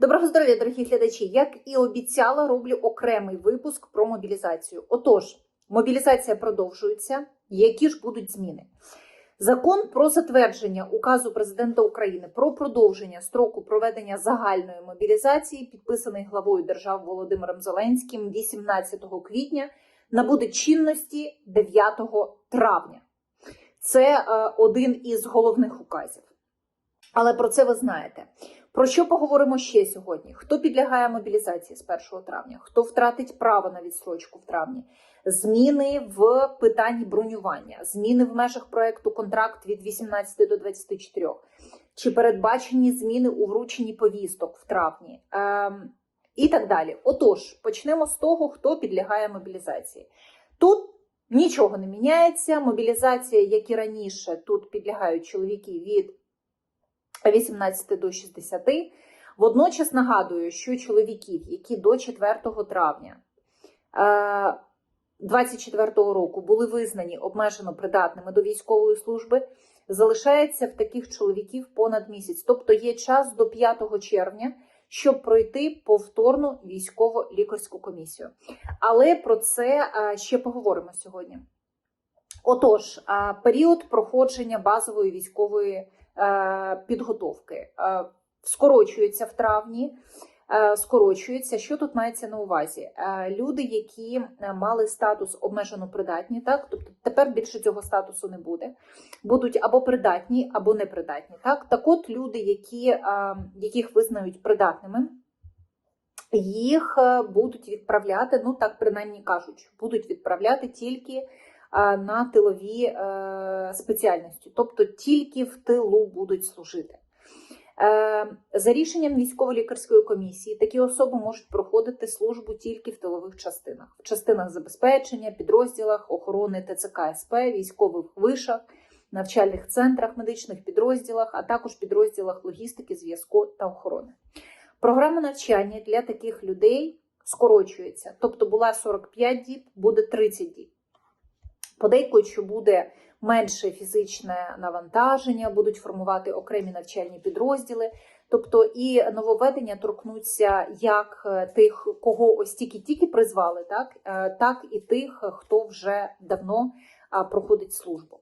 Доброго здоров'я, дорогі глядачі. Як і обіцяла, роблю окремий випуск про мобілізацію. Отож, мобілізація продовжується. Які ж будуть зміни? Закон про затвердження указу президента України про продовження строку проведення загальної мобілізації, підписаний главою держави Володимиром Зеленським 18 квітня, набуде чинності 9 травня. Це е, один із головних указів. Але про це ви знаєте. Про що поговоримо ще сьогодні? Хто підлягає мобілізації з 1 травня? Хто втратить право на відстрочку в травні? Зміни в питанні бронювання, зміни в межах проекту контракт від 18 до 24. Чи передбачені зміни у врученні повісток в травні? Ем, і так далі. Отож, почнемо з того, хто підлягає мобілізації. Тут нічого не міняється. Мобілізація, як і раніше, тут підлягають чоловіки від 18 до 60. Водночас нагадую, що чоловіків, які до 4 травня 2024 року були визнані обмежено придатними до військової служби, залишається в таких чоловіків понад місяць. Тобто є час до 5 червня, щоб пройти повторну військово-лікарську комісію. Але про це ще поговоримо сьогодні. Отож, період проходження базової військової підготовки скорочується в травні. Скорочується, що тут мається на увазі? Люди, які мали статус обмежено придатні, так тобто тепер більше цього статусу не буде, будуть або придатні, або непридатні. Так, так от люди, які, яких визнають придатними, їх будуть відправляти, ну так принаймні кажуть, будуть відправляти тільки на тилові спеціальності, тобто тільки в тилу будуть служити. За рішенням військово-лікарської комісії такі особи можуть проходити службу тільки в тилових частинах, в частинах забезпечення, підрозділах охорони ТЦК СП, військових вишах, навчальних центрах, медичних підрозділах, а також підрозділах логістики, зв'язку та охорони. Програма навчання для таких людей скорочується, тобто була 45 діб, буде 30 діб. Подейкують, що буде менше фізичне навантаження, будуть формувати окремі навчальні підрозділи. Тобто і нововведення торкнуться як тих, кого ось тільки-тільки призвали, так, так і тих, хто вже давно проходить службу.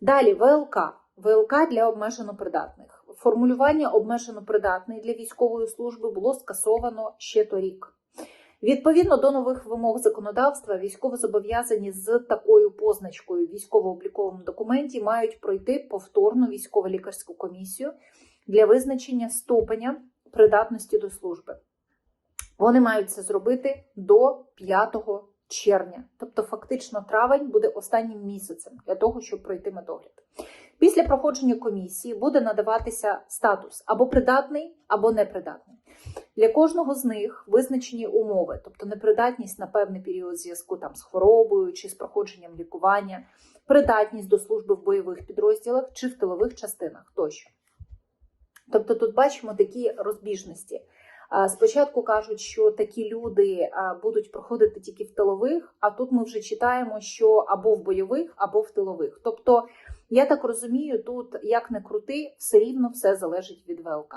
Далі ВЛК. ВЛК для обмежено придатних. Формулювання обмежено придатний для військової служби було скасовано ще торік. Відповідно до нових вимог законодавства, військовозобов'язані з такою позначкою в військово-обліковому документі мають пройти повторну військово-лікарську комісію для визначення ступеня придатності до служби. Вони мають це зробити до 5 червня, тобто фактично травень буде останнім місяцем для того, щоб пройти медогляд. Після проходження комісії буде надаватися статус або придатний, або непридатний. Для кожного з них визначені умови, тобто непридатність на певний період зв'язку там з хворобою чи з проходженням лікування, придатність до служби в бойових підрозділах чи в тилових частинах тощо. Тобто тут бачимо такі розбіжності. Спочатку кажуть, що такі люди будуть проходити тільки в тилових, а тут ми вже читаємо, що або в бойових, або в тилових. Тобто, я так розумію, тут як не крути, все рівно все залежить від ВЛК.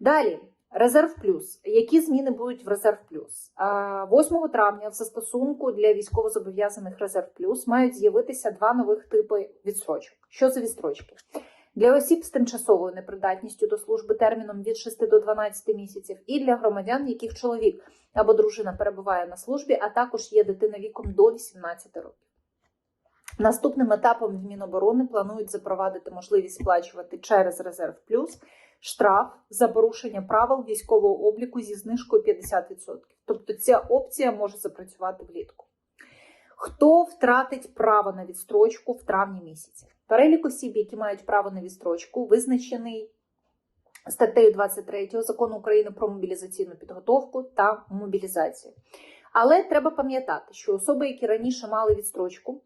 Далі. Резерв плюс. Які зміни будуть в резерв плюс? 8 травня в застосунку для військовозобов'язаних резерв плюс мають з'явитися два нових типи відстрочок. Що за відстрочки? Для осіб з тимчасовою непридатністю до служби терміном від 6 до 12 місяців, і для громадян, яких чоловік або дружина перебуває на службі, а також є дитина віком до 18 років. Наступним етапом в Міноборони планують запровадити можливість сплачувати через резерв плюс штраф за порушення правил військового обліку зі знижкою 50%. Тобто ця опція може запрацювати влітку. Хто втратить право на відстрочку в травні місяці? Перелік осіб, які мають право на відстрочку, визначений статтею 23 закону України про мобілізаційну підготовку та мобілізацію. Але треба пам'ятати, що особи, які раніше мали відстрочку,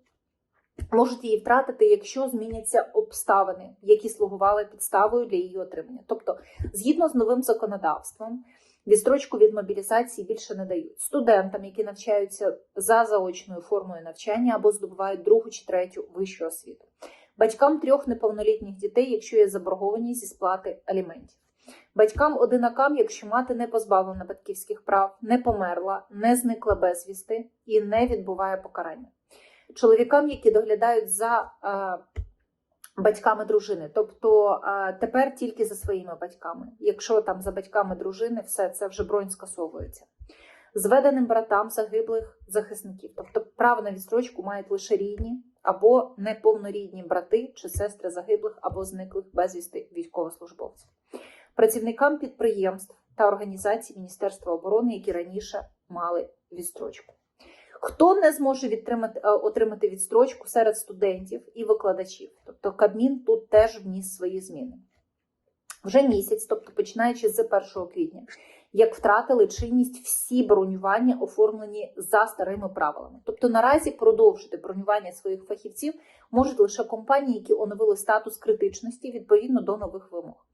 можуть її втратити, якщо зміняться обставини, які слугували підставою для її отримання. Тобто, згідно з новим законодавством, відстрочку від мобілізації більше не дають студентам, які навчаються за заочною формою навчання або здобувають другу чи третю вищу освіту, батькам трьох неповнолітніх дітей, якщо є заборгованість зі сплати аліментів. Батькам-одинакам, якщо мати не позбавлена батьківських прав, не померла, не зникла безвісти і не відбуває покарання. Чоловікам, які доглядають за е, батьками дружини, тобто е, тепер тільки за своїми батьками. Якщо там за батьками дружини, все це вже бронь скасовується. Зведеним братам загиблих захисників, тобто право на відстрочку мають лише рідні або неповнорідні брати чи сестри загиблих або зниклих безвісти військовослужбовців, працівникам підприємств та організацій Міністерства оборони, які раніше мали відстрочку. Хто не зможе відтримати, е, отримати відстрочку серед студентів і викладачів? Тобто Кабмін тут теж вніс свої зміни. Вже місяць, тобто починаючи з 1 квітня, як втратили чинність всі бронювання, оформлені за старими правилами. Тобто наразі продовжити бронювання своїх фахівців можуть лише компанії, які оновили статус критичності відповідно до нових вимог.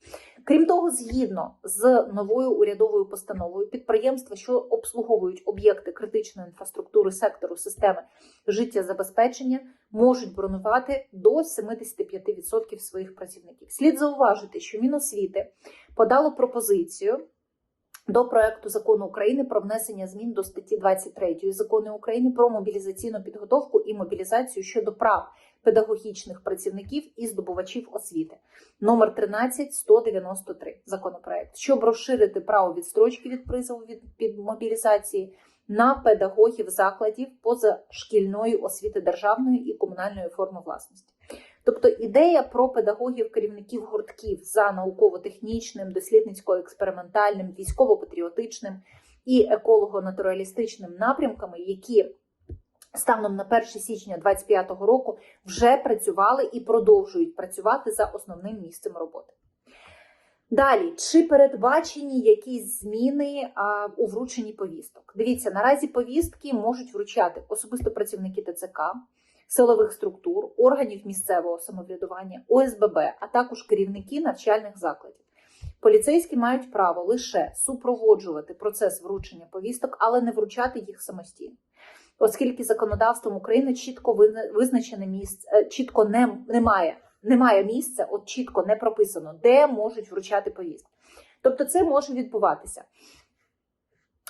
Крім того, згідно з новою урядовою постановою, підприємства, що обслуговують об'єкти критичної інфраструктури сектору системи життєзабезпечення, можуть бронювати до 75% своїх працівників. Слід зауважити, що Міносвіти подало пропозицію до проекту закону України про внесення змін до статті 23 закону України про мобілізаційну підготовку і мобілізацію щодо прав педагогічних працівників і здобувачів освіти. Номер 13193 законопроект, щоб розширити право відстрочки від призову від під мобілізації на педагогів закладів позашкільної освіти державної і комунальної форми власності. Тобто ідея про педагогів, керівників гуртків за науково-технічним, дослідницько-експериментальним, військово-патріотичним і еколого-натуралістичним напрямками, які станом на 1 січня 2025 року вже працювали і продовжують працювати за основним місцем роботи. Далі, чи передбачені якісь зміни а, у врученні повісток? Дивіться, наразі повістки можуть вручати особисто працівники ТЦК, силових структур, органів місцевого самоврядування, ОСББ, а також керівники навчальних закладів. Поліцейські мають право лише супроводжувати процес вручення повісток, але не вручати їх самостійно. Оскільки законодавством України чітко визначене місце, е, чітко не, немає, немає місця, от чітко не прописано, де можуть вручати повістки. Тобто це може відбуватися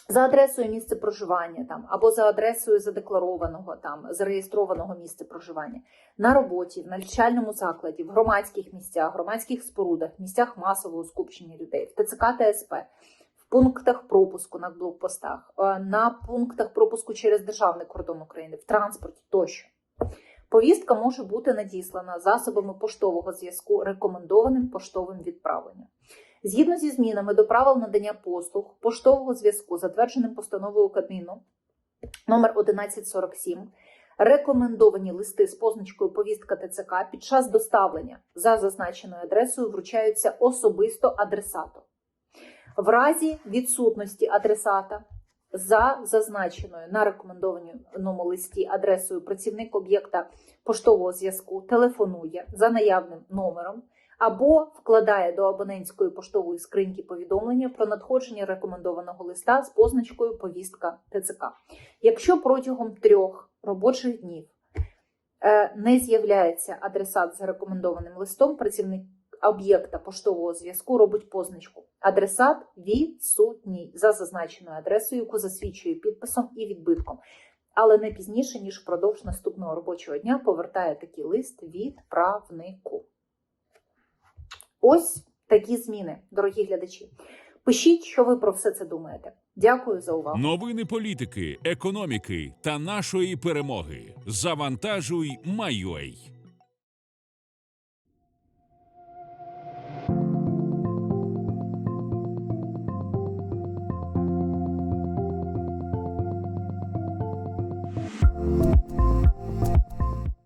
за адресою місця проживання там або за адресою задекларованого там зареєстрованого місця проживання на роботі, в навчальному закладі, в громадських місцях, громадських спорудах, місцях масового скупчення людей, в ТЦК та СП, в пунктах пропуску на блокпостах, е, на пунктах пропуску через державний кордон України, в транспорті тощо. Повістка може бути надіслана засобами поштового зв'язку рекомендованим поштовим відправленням. Згідно зі змінами до правил надання послуг поштового зв'язку, затвердженим постановою Кабміну номер 1147, рекомендовані листи з позначкою повістка ТЦК під час доставлення за зазначеною адресою вручаються особисто адресату. В разі відсутності адресата за зазначеною на рекомендованому листі адресою працівник об'єкта поштового зв'язку телефонує за наявним номером або вкладає до абонентської поштової скриньки повідомлення про надходження рекомендованого листа з позначкою повістка ТЦК. Якщо протягом трьох робочих днів е, не з'являється адресат з рекомендованим листом, працівник об'єкта поштового зв'язку робить позначку. Адресат відсутній за зазначеною адресою, яку засвідчує підписом і відбитком. Але не пізніше, ніж впродовж наступного робочого дня повертає такий лист відправнику. Ось такі зміни, дорогі глядачі. Пишіть, що ви про все це думаєте. Дякую за увагу. Новини політики, економіки та нашої перемоги. Завантажуй, майой.